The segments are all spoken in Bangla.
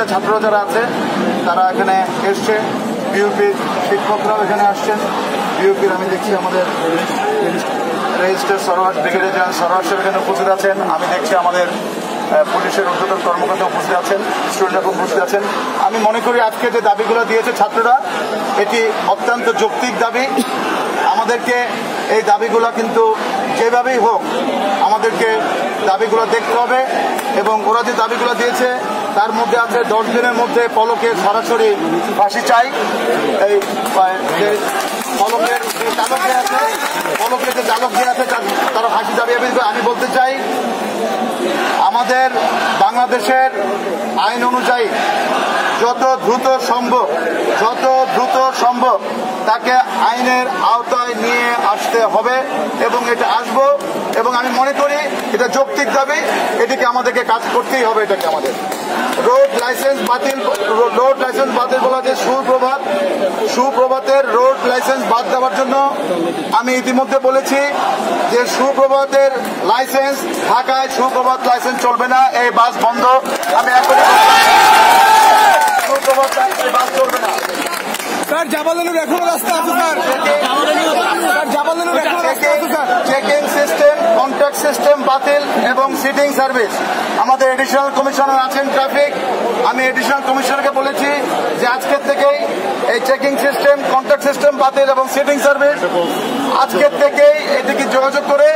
যে ছাত্ররা যারা আছে, তারা এখানে এসছে। বিউপির শিক্ষকরাও এখানে আসছেন। বিউপির আমি দেখছি আমাদের রেজিস্টার সরোয়ার ব্রিগেডের জেনারেল সরোয়ার এখানে উপস্থিত আছেন। আমি দেখছি আমাদের পুলিশের ঊর্ধ্বতন কর্মকর্তা উপস্থিত আছেন স্টুডেন্টরা উপস্থিত আছেন। আমি মনে করি আজকে যে দাবিগুলো দিয়েছে ছাত্ররা, এটি অত্যন্ত যৌক্তিক দাবি। আমাদেরকে এই দাবিগুলো কিন্তু যেভাবেই হোক, আমাদেরকে দাবিগুলো দেখতে হবে এবং ওরা যে দাবিগুলো দিয়েছে তার মধ্যে আছে, দশ দিনের মধ্যে পলকের সরাসরি ফাঁসি চাই। এই পলকের যে চালক যে আছে, পলকের যে চালক যে আছে, তার- ফাঁসি দাবি আমি বলতে চাই, আমাদের বাংলাদেশের আইন অনুযায়ী যত দ্রুত সম্ভব, যত তাকে আইনের আওতায় নিয়ে আসতে হবে এবং এটা আসব। এবং আমি মনে করি এটা যৌক্তিক দাবি, এটিকে আমাদেরকে কাজ করতেই হবে এটাকে আমাদের। রোড লাইসেন্স বাতিল, রোড লাইসেন্স বাতিল বলা যে সুপ্রভাত, সুপ্রভাতের রোড লাইসেন্স বাদ দেওয়ার জন্য আমি ইতিমধ্যে বলেছি যে সুপ্রভাতের লাইসেন্স, ঢাকায় সুপ্রভাত লাইসেন্স চলবে না, এই বাস বন্ধ। আমি এখনই সুপ্রভাত বাস স্যার জাবালানুর এখনও রাস্তা আছে স্যার। জাবালানুর এখনও রাস্তা আছে sir. Checking system contact system বাতিল এবং সিটিং সার্ভিস আমাদের এডিশনাল কমিশনার আছেন ট্রাফিক আমি এডিশনাল কমিশনারকে বলেছি যে আজকের থেকেই এই চেকিং সিস্টেম কন্ট্যাক্ট সিস্টেম বাতিল এবং সিটিং সার্ভিস আজকের থেকেই এটিকে যোগাযোগ করে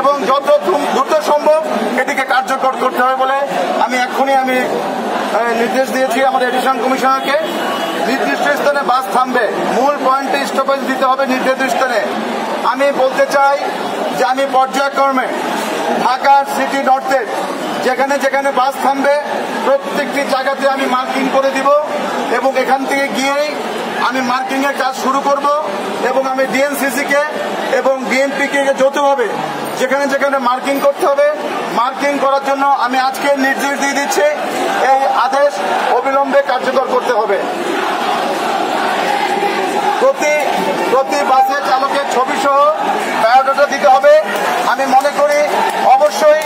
এবং যত দ্রু- দ্রুত সম্ভব এটিকে কার্যকর করতে হবে বলে আমি এক্ষুনি আমি নির্দেশ দিয়েছি আমাদের এডিশনাল কমিশনারকে। নির্দিষ্ট স্থানে বাস থামবে। মূল পয়েন্টে স্টপেজ দিতে হবে নির্দিষ্ট স্থানে। আমি বলতে চাই যে আমি পর্যায়ক্রমে ঢাকার সিটি নর্থে যেখানে যেখানে বাস থামবে, প্রত্যেকটি জায়গাতে আমি মার্কিং করে দিব এবং এখান থেকে গিয়েই আমি মার্কিং এর কাজ শুরু করব এবং আমি ডিএনসিসি কে এবং বিএনপি কে যৌথভাবে যেখানে যেখানে মার্কিং করতে হবে। মার্কিং করার জন্য আমি আজকে নির্দেশ দিয়ে দিচ্ছি, এই আদেশ অবিলম্বে কার্যকর করতে হবে। প্রতি প্রতি বাসে চালকের ছবি সহ বায়োডাটা দিতে হবে। আমি মনে করি অবশ্যই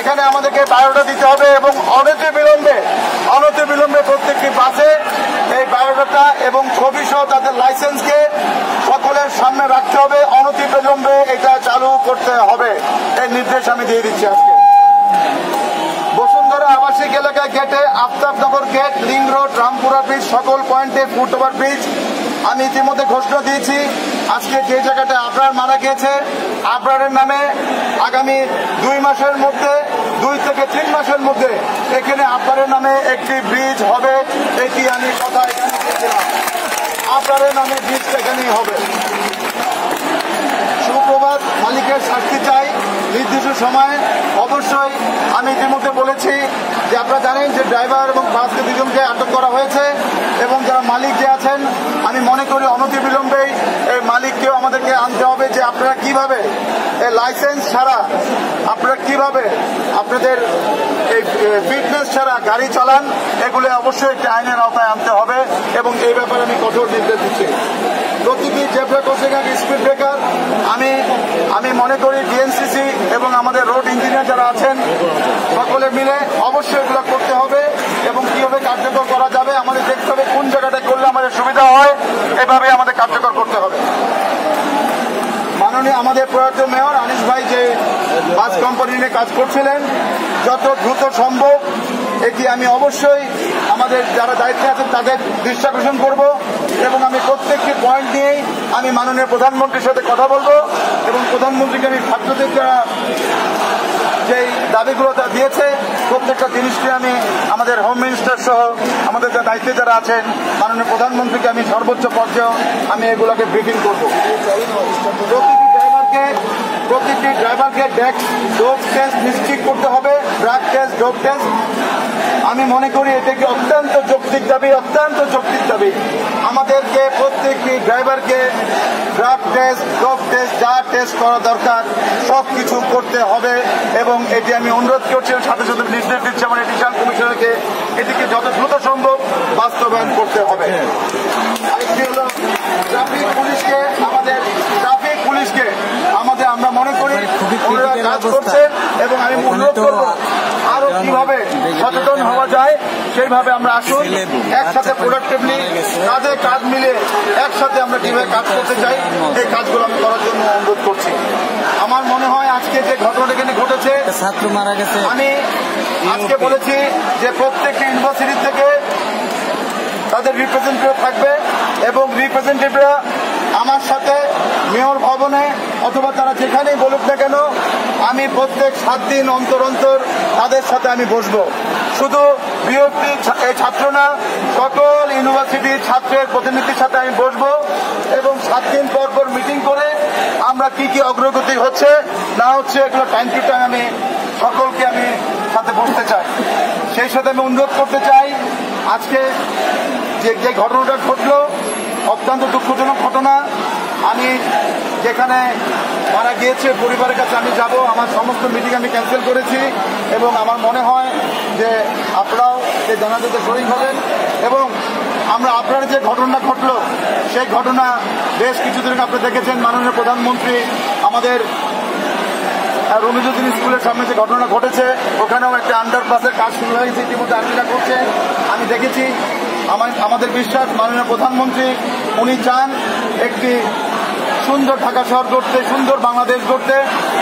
এখানে আমাদেরকে বায়োডাটা দিতে হবে এবং অনতি বিলম্বে অনতি বিলম্বে প্রত্যেকটি বাসে এই এবং ছবি সহ তাদের লাইসেন্সকে সকলের সামনে রাখতে হবে। অনতি বিলম্বে এটা চালু করতে হবে। এই নির্দেশ আমি দিয়ে দিচ্ছি আজকে। বসুন্ধরা আবাসিক এলাকায় গেটে Aftabnagar gate link road, Rampura bridge, সকল পয়েন্টে ফুটওভার ব্রিজ। আমি ইতিমধ্যে ঘোষণা দিয়েছি, আজকে যে জায়গাটা আবরার মারা গিয়েছে, আবরারের নামে আগামী দুই মাসের মধ্যে, দুই থেকে তিন মাসের মধ্যে এখানে আবরারের নামে একটি ব্রিজ হবে। এটি আমি কথা এখানে দিয়েছিলাম আবরারের নামে ব্রিজ এখানেই হবে। সুপ্রভাত, মালিকের শাস্তি চাই নির্দিষ্ট সময়ে। অবশ্যই আমি ইতিমধ্যে বলেছি যে আপনারা জানেন যে ড্রাইভার এবং বাসকে দুজনকে আটক করা হয়েছে এবং যারা মালিক যে আছেন, আমি মনে করি অনতি বিলম্বেই এই মালিককেও আমাদেরকে আনতে হবে যে আপনারা কীভাবে এই লাইসেন্স ছাড়া আপনারা কীভাবে আপনাদের এই ফিটনেস ছাড়া গাড়ি চালান, এগুলো অবশ্যই একটি আইনের আওতায় আনতে হবে এবং এই ব্যাপারে আমি কঠোর নির্দেশ দিচ্ছি। প্রতিটি জেব্রা ক্রসিং এর স্পিড ব্রেকার আমি আমি মনে করি ডিএনসিসি এবং আমাদের রোড ইঞ্জিনিয়ার যারা আছেন, সকলে মিলে অবশ্যই এগুলো করতে হবে এবং কীভাবে কার্যকর করা যাবে, আমাদের দেখতে হবে কোন জায়গাটা করলে আমাদের সুবিধা হয় এভাবে আমাদের কার্যকর করতে হবে। মাননীয় আমাদের প্রয়াত মেয়র আনিস ভাই যে বাস কোম্পানি নিয়ে কাজ করছিলেন যত দ্রুত সম্ভব এটি আমি অবশ্যই আমাদের যারা দায়িত্বে আছেন তাদের দৃষ্টি আকর্ষণ করব এবং আমি প্রত্যেকটি পয়েন্ট নিয়েই আমি মাননীয় প্রধানমন্ত্রীর সাথে কথা বলব এবং প্রধানমন্ত্রীকে আমি ছাত্রদের যারা যেই দাবিগুলো তা দিয়েছে, প্রত্যেকটা জিনিসকে আমি আমাদের হোম মিনিস্টার সহ আমাদের যা দায়িত্বে যারা আছেন, মাননীয় প্রধানমন্ত্রীকে আমি সর্বোচ্চ পর্যায়ে আমি এগুলোকে ব্রিফিং করব। প্রতিটি ড্রাইভারকে ডেক ডোপ টেস্ট নিশ্চিত করতে হবে ড্রাগ টেস্ট ডোপ টেস্ট আমি মনে করি এটাকে অত্যন্ত যৌক্তিক দাবি, অত্যন্ত যৌক্তিক দাবি। আমাদেরকে, প্রত্যেকটি ড্রাইভারকে ড্রাগ টেস্ট ডোপ টেস্ট যা টেস্ট করা দরকার সব কিছু করতে হবে। এবং এটি আমি অনুরোধ করছি সাথে সাথে নির্দেশ দিচ্ছি আমার এডিশনাল কমিশনারকে এটিকে যত দ্রুত সম্ভব বাস্তবায়ন করতে হবে আরেকটি হলো ট্রাফিক পুলিশকে আমাদের ট্রাফিক পুলিশকে আমাদের আমরা মনে করি ওনারা কাজ করছেন এবং আমি অনুরোধ করব আরও কীভাবে সচেতন হওয়া যায় সেইভাবে আমরা আসুন একসাথে প্রোডাক্টিভলি কাঁধে কাঁধ মিলে একসাথে আমরা কীভাবে কাজ করতে চাই এই কাজগুলো আমি করার জন্য অনুরোধ করছি। আমার মনে হয় আজকে যে ঘটনাটা এখানে ঘটেছে ছাত্র মারা গেছে। আমি আজকে বলেছি যে প্রত্যেকটা ইউনিভার্সিটি থেকে তাদের রিপ্রেজেন্টেটিভ থাকবে এবং রিপ্রেজেন্টেটিভরা আমার সাথে মেয়র ভবনে অথবা তারা যেখানেই বলুক না কেন, আমি প্রত্যেক সাত দিন অন্তর অন্তর তাদের সাথে আমি বসবো। শুধু বিএফপি এই ছাত্র না, সকল ইউনিভার্সিটির ছাত্রের প্রতিনিধির সাথে আমি বসবো এবং সাত দিন পর পর মিটিং করে আমরা কি কি অগ্রগতি হচ্ছে, না হচ্ছে এগুলো টাইম টু টাইম আমি সকলকে আমি সাথে বসতে চাই। সেই সাথে আমি অনুরোধ করতে চাই, আজকে যে যে ঘটনাটা ঘটলো অত্যন্ত দুঃখজনক ঘটনা। আমি যেখানে মারা গিয়েছে, পরিবারের কাছে আমি যাব, আমার সমস্ত মিটিং আমি ক্যান্সেল করেছি এবং আমার মনে হয় যে আপনারাও সেই জানাজাতে শরীর হবেন এবং আমরা আপনার যে ঘটনা ঘটলো, সেই ঘটনা বেশ কিছুদিন আপনি দেখেছেন, মাননীয় প্রধানমন্ত্রী আমাদের রবীন্দ্রদিন স্কুলের সামনে যে ঘটনা ঘটেছে, ওখানেও একটা আন্ডারপাসের কাজ শুরু হয়েছে, ইতিমধ্যে আর্মিরা করছে। আমি দেখেছি আমাদের বিশ্বাস, মাননীয় প্রধানমন্ত্রী, উনি চান একটি সুন্দর ঢাকা শহর গড়তে, সুন্দর বাংলাদেশ গড়তে।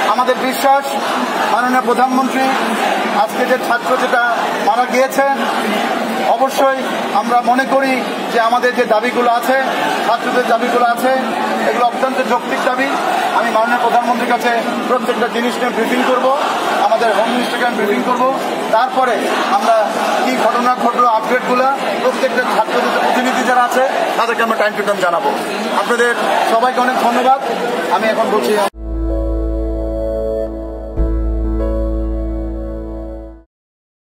আমাদের বিশ্বাস, মাননীয় প্রধানমন্ত্রী, আজকে যে ছাত্র যেটা মারা গিয়েছে অবশ্যই আমরা মনে করি যে আমাদের যে দাবিগুলো আছে, ছাত্রদের দাবিগুলো আছে, এগুলো অত্যন্ত যৌক্তিক দাবি। আমি মাননীয় প্রধানমন্ত্রীর কাছে প্রত্যেকটা জিনিস নিয়ে ব্রিফিং করব, আমাদের হোম মিনিস্টারকে আমি ব্রিফিং করব। তারপরে আমরা কি ঘটনা ঘটলো আপডেটগুলো প্রত্যেকটা ছাত্রদের প্রতিনিধি যারা আছে, তাদেরকে আমরা টাইম টু টাইম জানাব। আপনাদের সবাইকে অনেক ধন্যবাদ। আমি এখন বলছি